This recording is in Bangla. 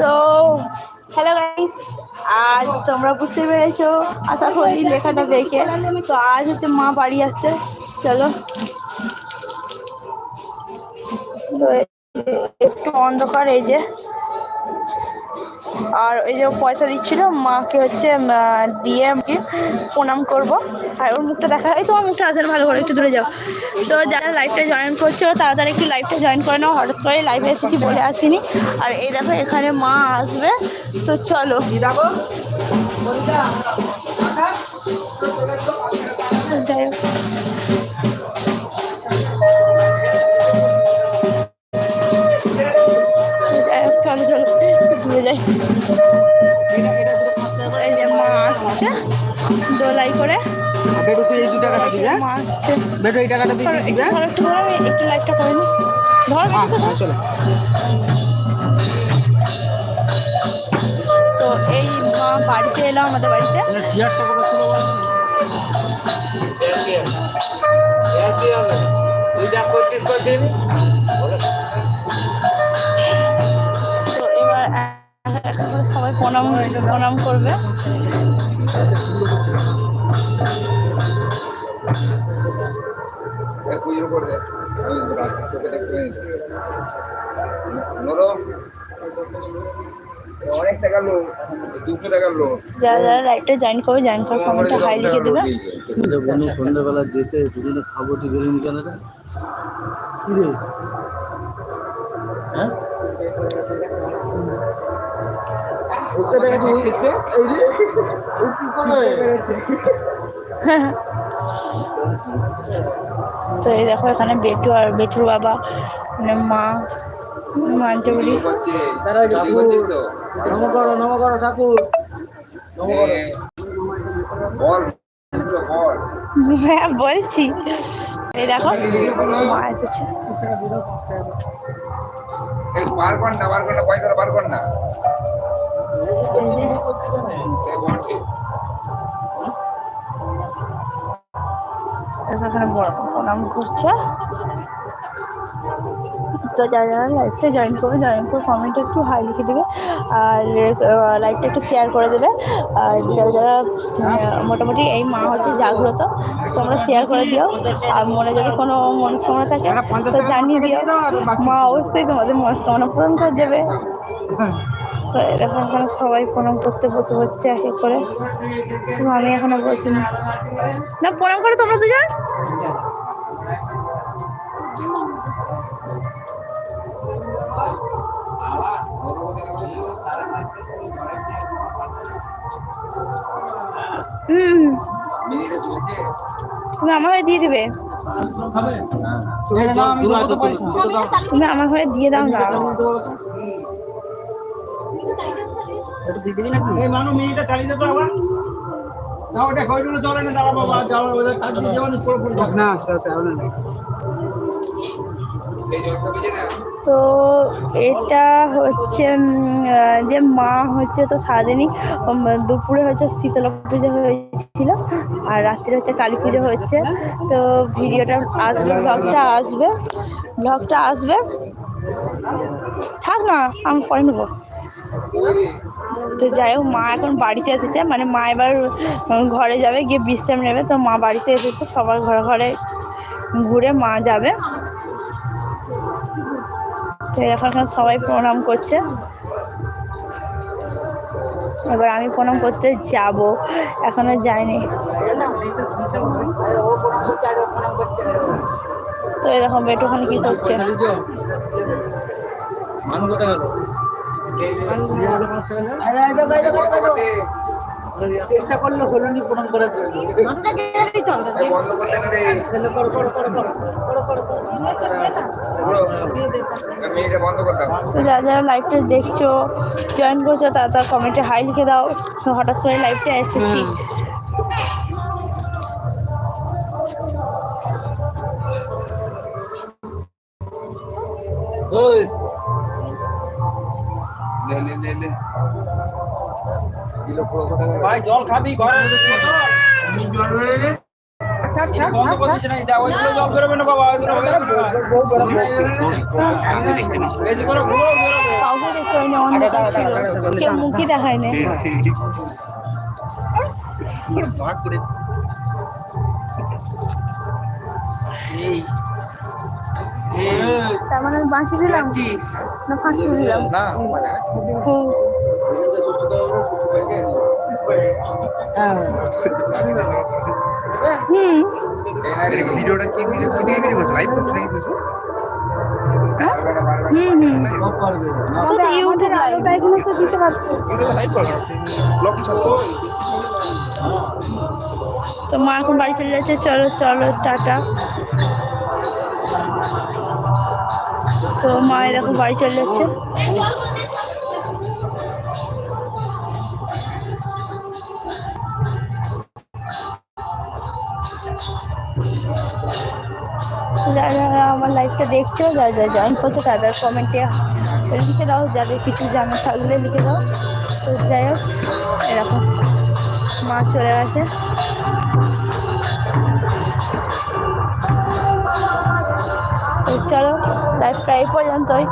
তো হ্যালো গাইস আজ তোমরা বুঝতে পেরেছ, আশা করি লেখাটা দেখে। তো আজ হচ্ছে মা বাড়ি আসছে, চলো। তো একটু অন্ধকার এই যে। আর ওই যে পয়সা দিচ্ছিল মাকে হচ্ছে দিয়ে আমি প্রণাম করব। আর ওর মুখটা দেখা এই তোমার মুখটা আসেন ভালো করে একটু দূরে যাও। তো যারা লাইভটা জয়েন করছ তাড়াতাড়ি একটু লাইভটা জয়েন করে নাও হঠাৎ করে লাইভে এসেছি বলে আসিনি। আর এই দেখো এখানে মা আসবে। তো চলো। আসছে দোলাই করে। বেটু তুই এই দু টাকাটা দিবি হ্যাঁ? বেটু এই টাকাটা তুই দিবি একটু হ্যাঁ? ধরো, একটু ধরো, আমি একটু লাইটটা করে নি ধর চলো। তো এই মা বাড়িতে এলাম আমাদের বাড়িতে। চেয়ারটা করে ছিল তো সবাই প্রণাম প্রণাম করবে। যারা যারা লাইটটা জয়েন করবে জয়েন করে হাই লিখে দেবে। এটা বন্ধু সন্ধ্যাবেলা যেতে দুজনে খাব ঠিক বেরোনি কেন রে? হ্যাঁ? ওকে দেখা যাচ্ছে এই যে ও কি করে তো এই দেখো এখানে বেটু আর বেটুর বাবা মানে মা মানতে বলি তারা নম করো নম করো ঠাকুর। নম করো। বল হ্যাঁ বলছি। এই দেখো মা এসেছে। বার কর না বার কর না পয়সাটা বার কর না। এখানে বড় প্রণাম করছে। তো যারা যারা লাইভটা জয়েন করবে জয়েন করে কমেন্টে একটু হাই লিখে দেবে আর লাইভটা একটু শেয়ার করে দেবে। আর যারা যারা মোটামুটি এই মা হচ্ছে জাগ্রত তোমরা শেয়ার করে দিও। আর মনে যদি কোনো মনস্কামনা থাকে তো জানিয়ে দিও। মা অবশ্যই তোমাদের মনস্কামনা পূরণ করে দেবে। তো এরকম এখানে সবাই প্রণাম করতে বসে বসছে এক এক করে। শুধু আমি এখনও বসিনি। না প্রণাম করো তোমরা দুজন। হুম। তুমি আমার হয়ে দিয়ে দিবে। তুমি আমার হয়ে দিয়ে দাও না। এটা দিয়ে দিবি নাকি? এই মানুষ মিনিটটা চালিয়ে দেবো আবার। না ওটা কয়জনে চলে না দাঁড়া বাবা যাওয়ার ওদের কাজ দিয়ে যাওয়ার পুরো পুরো না আচ্ছা আচ্ছা হবে না এই জলটা বেজে না তো এটা হচ্ছে যে মা হচ্ছে তো সারাদিনই দুপুরে হচ্ছে শীতলা পুজো হয়েছিল আর রাত্রে হচ্ছে কালী পুজো হচ্ছে। তো ভিডিওটা আসবে ব্লগটা আসবে ব্লগটা আসবে। থাক না আমি পরে নেব। তো যাই হোক, মা এখন বাড়িতে এসেছে। মানে মা এবার ঘরে যাবে, গিয়ে বিশ্রাম নেবে। তো মা বাড়িতে এসেছে, সবার ঘরে ঘরে ঘুরে মা যাবে। তো এখন সবাই প্রণাম করছে। এবার আমি প্রণাম করতে যাব। এখনও যাইনি। তো এরকম ওখানে কি করছে চেষ্টা করল হলো নি প্রণাম করার জন্য তো যারা যারা লাইভটা দেখছ জয়েন করছ তারা তার কমেন্টে হাই লিখে দাও। তো হঠাৎ করে লাইভটা এসেছি। ওই। লে লে লে লে। ভাই জল খাবি ঘরে জল দেখায় না তার মানে বাঁশি দিলাম? না ফাঁসি দিলাম। হুম। হুম ভিডিওটা কি ভিডিও কি দিয়ে ভিডিও লাইভ করছ নাকি ফেসবুক হুম হুম সব পারবে না। আমাদের আলোটা এখানে তো দিতে পারব লাইভ করো ব্লগ ছাড়ো তো মা এখন বাড়ি চলে যাচ্ছে। চলো চলো টাটা। তো মা এরকম বাড়ি চলে যাচ্ছে যারা যারা আমার লাইফটা দেখছ, যারা যারা জয়েন করছ তাদের কমেন্টে লিখে দাও, যাদের কিছু জানা থাকলে লিখে দাও। তো যাই হোক, এরকম মা চলে গেছে। চলো লাইফটা এই পর্যন্তই।